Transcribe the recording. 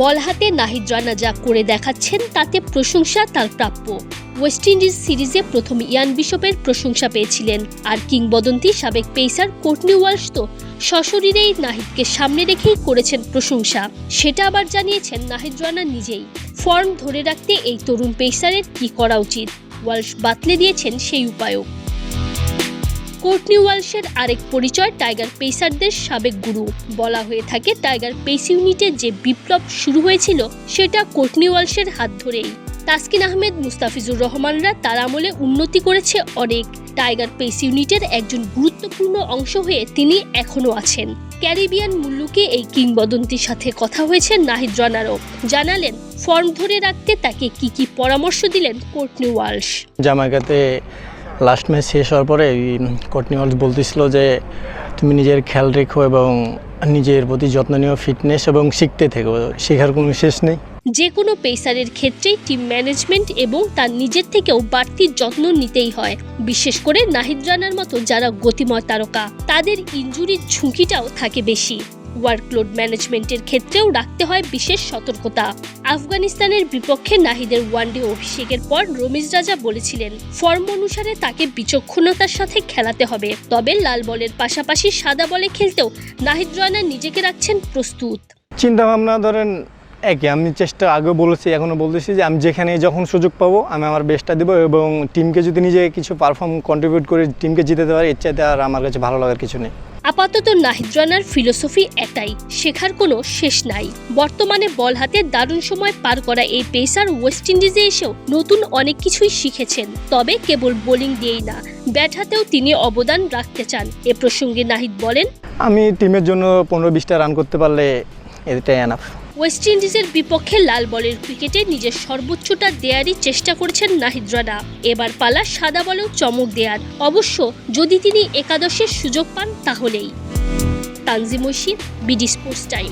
বল হাতে নাহিদ রানা যা করে দেখাচ্ছেন, তাতে প্রশংসা তার প্রাপ্য। ওয়েস্ট ইন্ডিজ সিরিজে প্রথম ইয়ান বিশপের প্রশংসা পেয়েছিলেন, আর কিংবদন্তি সাবেক পেসার কোর্টনি ওয়ালশ তো সশরীরেই নাহিদকে সামনে রেখেই করেছেন প্রশংসা। সেটা আবার জানিয়েছেন নাহিদ রানা নিজেই। ফর্ম ধরে রাখতে এই তরুণ পেসারের কি করা উচিত? ওয়ালশ বাতলে দিয়েছেন সেই উপায়ও। কোর্টনি ওয়ালশের আরেক পরিচয় টাইগার পেসারদের সাবেক গুরু। বলা হয়ে থাকে টাইগার পেস ইউনিটে যে বিপ্লব শুরু হয়েছিল, সেটা কোর্টনি ওয়ালশের হাত ধরেই। তাসকিন আহমেদ, মুস্তাফিজুর রহমানরা তার আমলে উন্নতি করেছে অনেক। টাইগার পেস ইউনিটের একজন গুরুত্বপূর্ণ অংশ হয়ে তিনি এখনও আছেন। ক্যারিবিয়ান মুল্লুকে এই কিংবদন্তির সাথে কথা হয়েছে নাহিদ রানারও। জানালেন, ফর্ম ধরে রাখতে তাকে কি কি পরামর্শ দিলেন কোর্টনি ওয়ালশ। জামাইকাতে লাস্ট ম্যাচ শেষ হওয়ার পরে কটনি ওয়ালস বলতেছিল যে, তুমি নিজের খেয়াল রেখো এবং নিজের প্রতি যত্ন নিও ফিটনেস এবং শিখতে থেকো। শেখার কোনো শেষ নেই। যে কোনো পেসারের ক্ষেত্রেই টিম ম্যানেজমেন্ট এবং তার নিজের থেকেও বাড়তি যত্ন নিতেই হয়। বিশেষ করে নাহিদ রানার মতো যারা গতিময় তারকা, তাদের ইনজুরির ঝুঁকিটাও থাকে বেশি। ওয়ার্কলোড ম্যানেজমেন্টের ক্ষেত্রেও রাখতে হয় বিশেষ সতর্কতা। আফগানিস্তানের বিপক্ষে নাহিদের ওয়ানডে অভিষেকের পর রমিজ রাজা বলেছিলেন, ফর্ম অনুসারে তাকে বিচক্ষণতার সাথে খেলাতে হবে। তবে লাল বলের পাশাপাশি সাদা বলে খেলতেও নাহিদ রানা নিজেকে রাখছেন প্রস্তুত। চিন্তা ভাবনা ধরেন একই, আমি চেষ্টা আগেও বলেছি, এখনও বলতেছি যে আমি যেখানে যখন সুযোগ পাবো আমি আমার বেস্টটা দেবো এবং টিমকে যদি নিজে কিছু পারফর্ম কন্ট্রিবিউট করে টিমকে জিতে দেওয়ার ইচ্ছাতে আর আমার কাছে ভালো লাগার কিছু নেই। আপাতত নাহিদ রানার ফিলোসফি এটাই, শেখার কোনো শেষ নাই। বর্তমানে বল হাতে দারুণ সময় পার করা এই পেসার ওয়েস্ট ইন্ডিজে এসেও নতুন অনেক কিছুই শিখেছেন, তবে কেবল বোলিং দিয়েই না, ব্যাট হাতেও তিনি অবদান রাখতে চান। এ প্রসঙ্গে নাহিদ বলেন, আমি টিমের জন্য পনেরো বিশটা রান করতে পারলে এটাই এনাফ ওয়েস্ট ইন্ডিজের বিপক্ষে লাল বলের ক্রিকেটে নিজের সর্বোচ্চটা দেয়ারই চেষ্টা করেছেন নাহিদ রানা। এবার পালা সাদা বলেও চমক দেয়ার। অবশ্য যদি তিনি একাদশের সুযোগ পান, তাহলেই। Tanzim BD sports time.